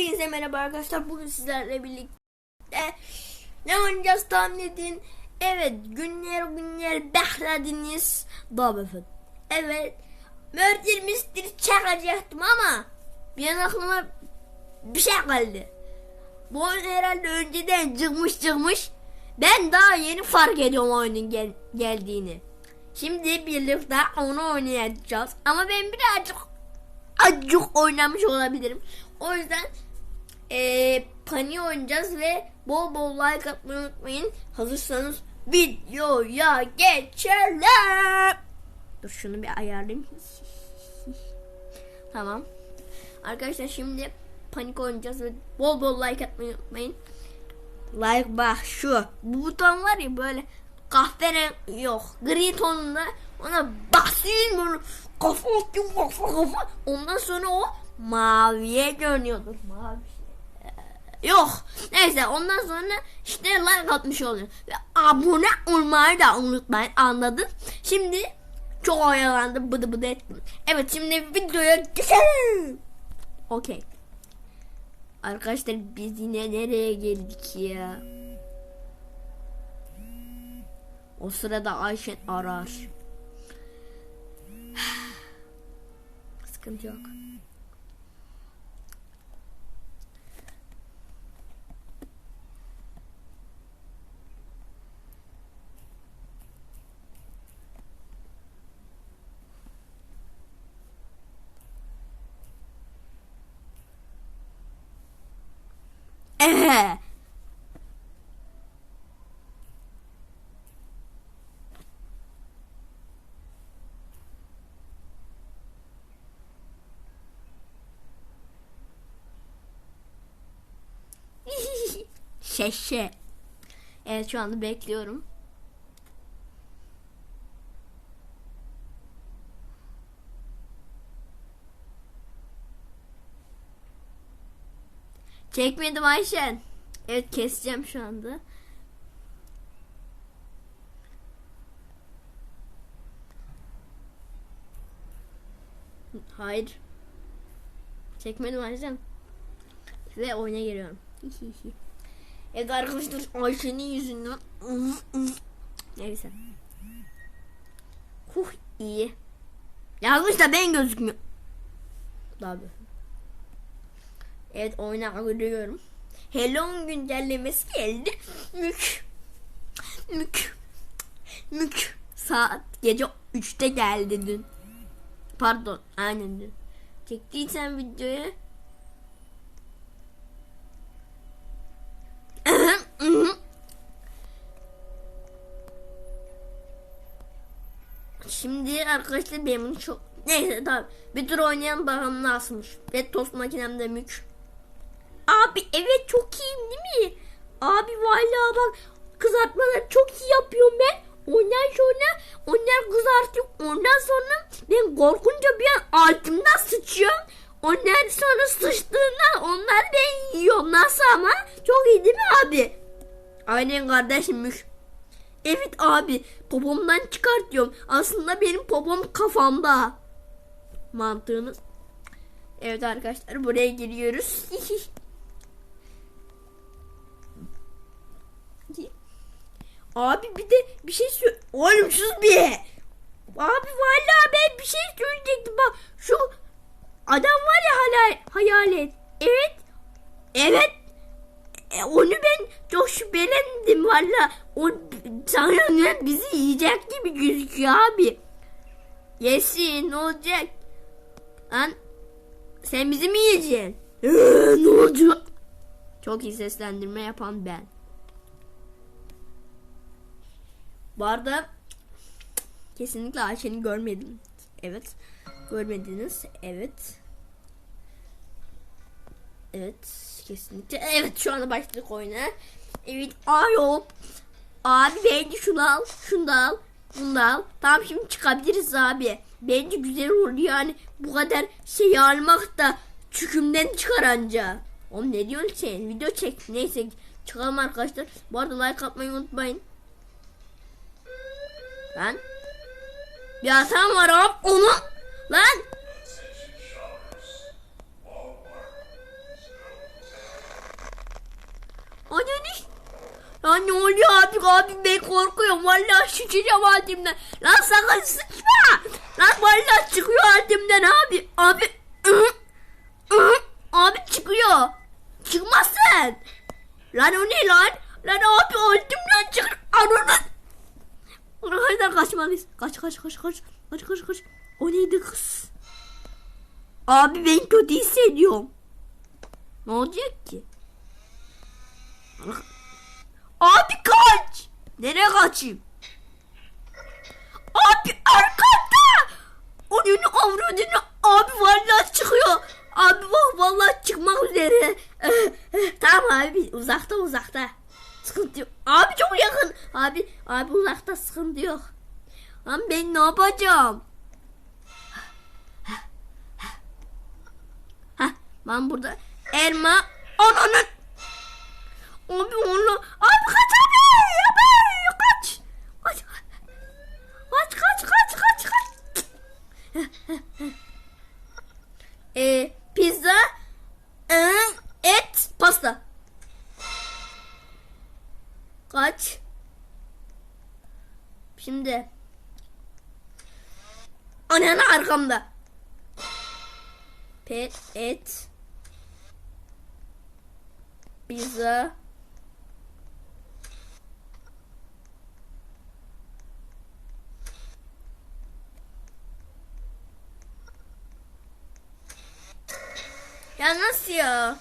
Hepinize merhaba arkadaşlar. Bugün sizlerle birlikte ne oynayacağız tahmin edin. Evet günler günler beklediniz. Daha. Evet. Murder Mystery çakacaktım ama bir an aklıma bir şey geldi. Bu oyun herhalde önceden çıkmış çıkmış. Ben daha yeni fark ediyorum oyunun gel- geldiğini. Şimdi birlikte onu oynayacağız. Ama ben birazcık azıcık oynamış olabilirim. O yüzden eee pani oynayacağız ve bol bol like atmayı unutmayın. Hazırsanız videoya geçelim. Dur şunu bir ayarlayayım. tamam. Arkadaşlar şimdi panik oynayacağız ve bol bol like atmayı unutmayın. Like bak şu. Bu buton var ya böyle kahverengi yok. Gri tonunda ona basayım bunu. Kafa kafa kafa. Ondan sonra o maviye dönüyordur. Mavi. Yok. Neyse ondan sonra işte like atmış oluyor. Ve abone olmayı da unutmayın. Anladın? Şimdi çok oyalandım. Bıdı bıdı ettim. Evet şimdi videoya geçelim. Okey. Arkadaşlar biz yine nereye geldik ya? O sırada Ayşen arar. Sıkıntı yok. Şeşe. Evet şu anda bekliyorum. Çekmedim Ayşen. Evet keseceğim şu anda. Hayır. Çekmedim Ayşen. Ve oyuna giriyorum. evet arkadaşlar Ayşe'nin yüzünden. Neyse. Huh iyi. Yazmış da ben gözükmüyorum. Tabii. Evet oyuna giriyorum. Hello güncellemesi geldi. Mük. Mük. Mük. Saat gece 3'te geldi dün. Pardon aynen dün. Çektiysen videoyu. Şimdi arkadaşlar benim çok neyse tabi bir tur oynayan bakalım nasılmış. Red tost makinemde mük. Abi evet çok iyiyim değil mi? Abi vallahi bak kızartmaları çok iyi yapıyorum ben. Ondan sonra onlar kızartıyor. Ondan sonra ben korkunca bir an altımdan sıçıyorum. Onlar sonra sıçtığında onlar ben yiyorum. Nasıl ama? Çok iyi değil mi abi? Aynen kardeşimmiş. Evet abi popomdan çıkartıyorum. Aslında benim popom kafamda. Mantığınız. Evet arkadaşlar buraya giriyoruz. Abi bir de bir şey söyle. Oğlum bir. Abi vallahi ben bir şey söyleyecektim. Bak şu adam var ya hala hayalet. Evet. Evet. E, onu ben çok şüphelendim valla. O sanırım bizi yiyecek gibi gözüküyor abi. Yesin ne olacak? Lan sen bizi mi yiyeceksin? Ee, ne olacak? Çok iyi seslendirme yapan ben. Bu arada kesinlikle Ayşe'ni görmedim. Evet. Görmediniz. Evet. Evet. Kesinlikle. Evet şu anda başladık oyuna. Evet. Alo. Abi bence şunu al. Şunu da al. Bunu da al. Tamam şimdi çıkabiliriz abi. Bence güzel olur yani. Bu kadar şey almak da çükümden çıkar anca. Oğlum ne diyorsun sen? Video çek. Neyse çıkalım arkadaşlar. Bu arada like atmayı unutmayın. Lan. Bir hatam var hop onu. Lan. Annenin. Lan ne oluyor abi abi ben korkuyorum vallahi sıçacağım halimden. Lan sakın sıçma. Lan vallahi çıkıyor halimden abi. Abi. Abi çıkıyor. Çıkmazsın. Lan o ne lan? Lan abi öldüm lan çık. Ananı Oradan kaçmalıyız. Kaç kaç kaç kaç. Kaç kaç kaç. O neydi kız? Abi ben kötü hissediyorum. Ne olacak ki? Abi kaç. Nereye kaçayım? Abi arkanda. Onun avradını abi vallahi çıkıyor. Abi bak vallahi çıkmak üzere. Eh, eh, tamam abi uzakta uzakta. Sıkıntı yok. Abi çok yakın. Abi abi uzakta sıkıntı yok. Lan ben ne yapacağım? Hah ben burada elma ananın Abi onu abi kaç abi abi kaç kaç kaç kaç kaç kaç kaç e, kaç? Şimdi. Ananı arkamda. Pet et. Pizza. Ya nasıl ya?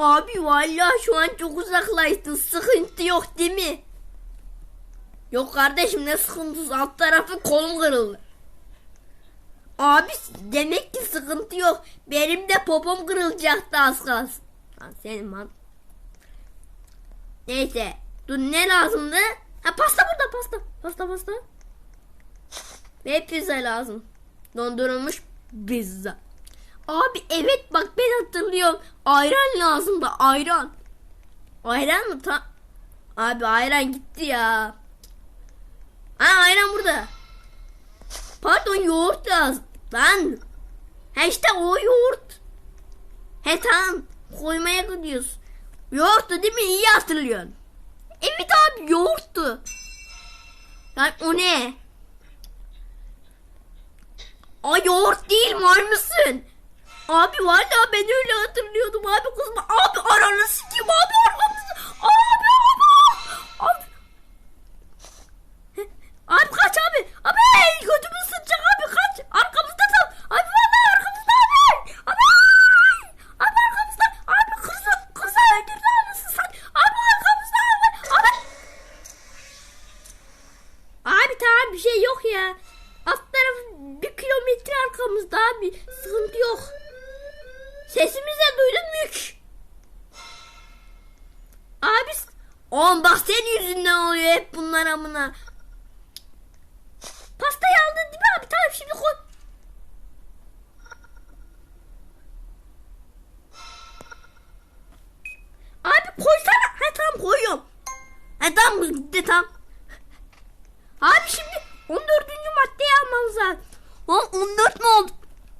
Abi vallahi şu an çok uzaklaştın. Sıkıntı yok değil mi? Yok kardeşim ne sıkıntısı? Alt tarafı kolum kırıldı. Abi demek ki sıkıntı yok. Benim de popom kırılacaktı az kalsın. Lan senin man. Neyse. Dur ne lazımdı? Ha pasta burada pasta. Pasta pasta. Ve pizza lazım. Dondurulmuş pizza. Abi evet bak ben hatırlıyorum. Ayran lazım da ayran. Ayran mı? Ta Abi ayran gitti ya. Ha ayran burada. Pardon yoğurt lazım. Lan. Ha işte o yoğurt. He tamam. Koymaya gidiyoruz. Yoğurttu değil mi? İyi hatırlıyorsun. Evet abi yoğurttu. Lan o ne? Ay yoğurt değil var mısın? Abi valla ben öyle hatırlıyordum abi kızma. Abi aranı sikeyim abi arkamızda. Abi abi. Abi. Abi kaç abi. Abi götümü sıçacak abi kaç. Arkamızda tam. Abi valla arkamızda abi. Abi. Abi arkamızda. Abi kızı, kızı öldürdü anasını sat. Abi arkamızda abi. Abi. Abi tamam bir şey yok ya. Alt taraf bir kilometre arkamızda abi. Sıkıntı yok. Sesimizi de duydun hiç? Abi Oğlum bak senin yüzünden oluyor hep bunlar amına. Pastayı aldın değil mi abi? Tamam şimdi koy. Abi koysana. Ha tamam koyuyorum. Ha tamam gitti tamam. Abi şimdi 14. maddeyi almamız lazım. Lan 14 mi oldu?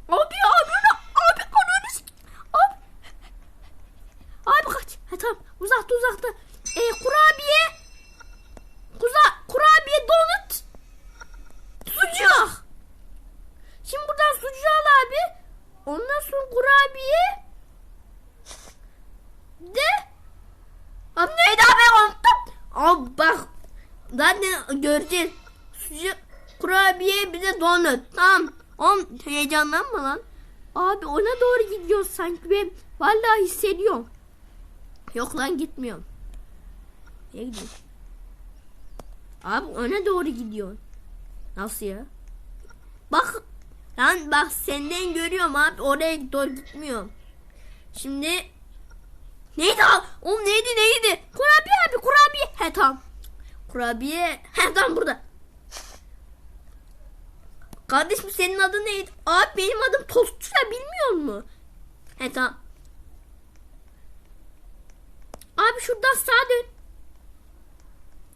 Abi ananı abi ananı s- Abi. Abi kaç. Ha tamam uzakta. E, kurabiye. Kuza, kurabiye donut. Sucuk. Şimdi buradan sucuğu al abi. Ondan sonra kurabiye. De. Abi neydi abi unuttum. Abi bak. Zaten göreceğiz. Sucuk, kurabiye bir de donut. Tamam. Oğlum heyecanlanma lan. Abi ona doğru gidiyoruz sanki ben. Vallahi hissediyorum. Yok lan gitmiyorum. Nereye gidiyorsun? Abi ona doğru gidiyorsun. Nasıl ya? Bak. Lan bak senden görüyorum abi. Oraya doğru gitmiyorum. Şimdi Neydi abi? Oğlum neydi neydi? Kurabiye abi kurabiye. He tamam. Kurabiye. He tamam burada. Kardeşim senin adın neydi? Abi benim adım Tostçu bilmiyor musun? He tamam. Abi şuradan sağa dön.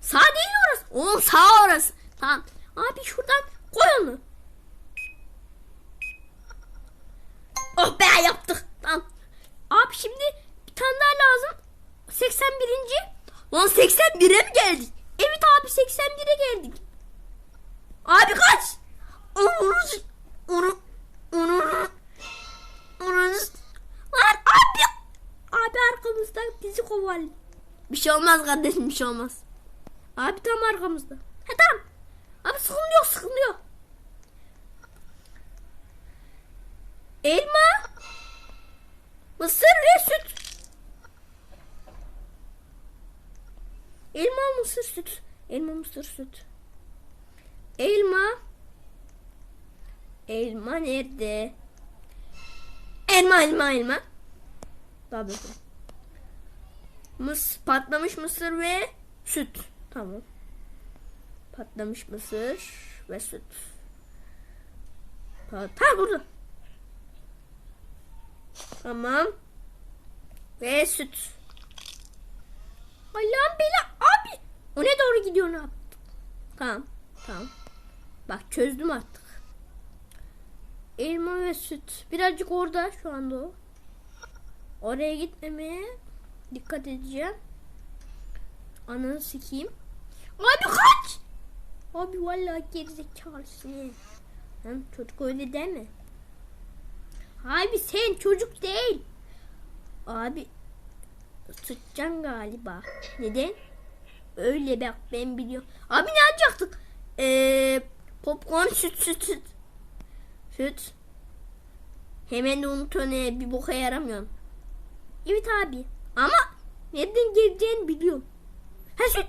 Sağ değil orası. Oğlum sağ orası. Tamam. Abi şuradan koy onu. Oh be yaptık. Tamam. Abi şimdi bir 81. Lan 81'e mi geldik? Evet abi 81'e geldik. Abi kaç? Onu onu onu onu Lan abi abi arkamızda bizi kovalıyor. Bir şey olmaz kardeşim bir şey olmaz. Abi tam arkamızda. He tamam. Abi sıkıntı yok. Elma. Mısır ve süt. Elma mısır süt. Elma mısır süt. Elma. Elma nerede? Elma elma elma. Daha böyle. Mıs patlamış mısır ve süt. Tamam. Patlamış mısır ve süt. Pat ha burada. Tamam. Ve süt. Allah'ım bela abi. O ne doğru gidiyor ne yaptı? Tamam. Tamam. Bak çözdüm artık. Elma ve süt. Birazcık orada şu anda o. Oraya gitmemeye dikkat edeceğim. Ananı sikeyim. Abi kaç! Abi vallahi gerizekalısın. Hem çocuk öyle deme. Abi sen çocuk değil. Abi sıçacaksın galiba. Neden? Öyle bak ben biliyorum. Abi ne alacaktık? Ee, popcorn süt süt süt. Süt. Hemen de unutuyorsun he, bir boka yaramıyorsun. Evet abi. Ama nereden geleceğini biliyorum. Ha süt.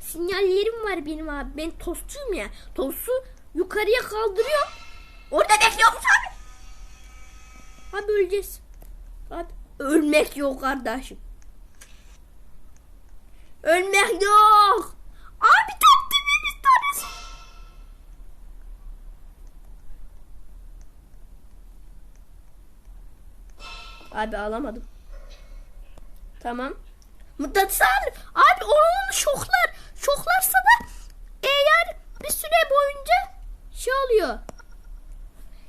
Sinyallerim var benim abi. Ben tostçuyum ya. Tostu yukarıya kaldırıyorum. Orada bekliyormuş abi. Abi öleceğiz. Abi ölmek yok kardeşim. Ölmek yok. Abi Abi alamadım. Tamam. Mıknatıs. Abi onu şoklar. Şoklarsa da eğer bir süre boyunca şey oluyor.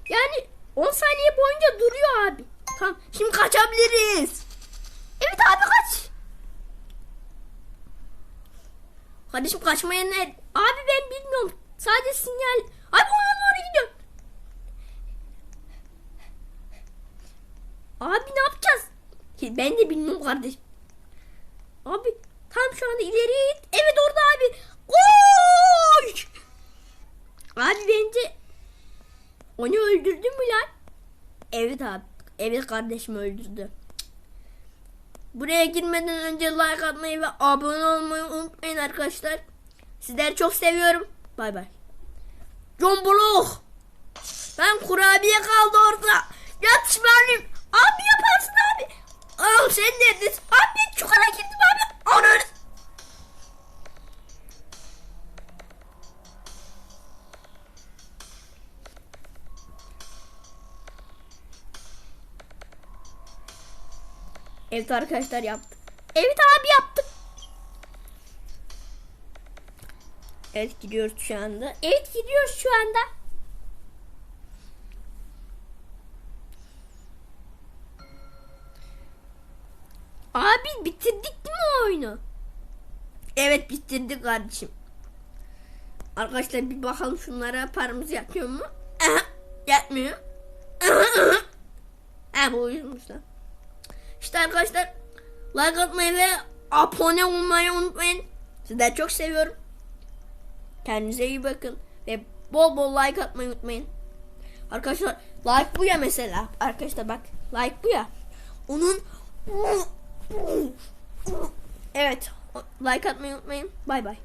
Yani 10 saniye boyunca duruyor abi. Tamam. Şimdi kaçabiliriz. Evet abi kaç. Kardeşim kaçmaya ne? Abi ben bilmiyorum. Sadece sinyal. Abi ona doğru gidiyor. Abi ne yapacağız? Ben de bilmiyorum kardeşim. Abi tam şu anda ileriye git. Evet orada abi. Koş! Abi bence onu öldürdün mü lan? Evet abi. Evet kardeşim öldürdü. Buraya girmeden önce like atmayı ve abone olmayı unutmayın arkadaşlar. Sizleri çok seviyorum. Bay bay. John Block. Ben kurabiye kaldı orada. Yatışmalıyım. Abi yaparsın abi. Aa sen neredesin? Abi çukura girdim abi. Ananı. Evet arkadaşlar yaptık. Evet abi yaptık. Evet gidiyoruz şu anda. Evet gidiyoruz şu anda. Evet bitirdik kardeşim. Arkadaşlar bir bakalım şunlara paramız yatmıyor mu? Aha, yatmıyor. Ha bu uyuzmuş lan. İşte arkadaşlar like atmayı ve abone olmayı unutmayın. Sizleri çok seviyorum. Kendinize iyi bakın. Ve bol bol like atmayı unutmayın. Arkadaşlar like bu ya mesela. Arkadaşlar bak like bu ya. Onun Evet like atmayı unutmayın. Bay bay.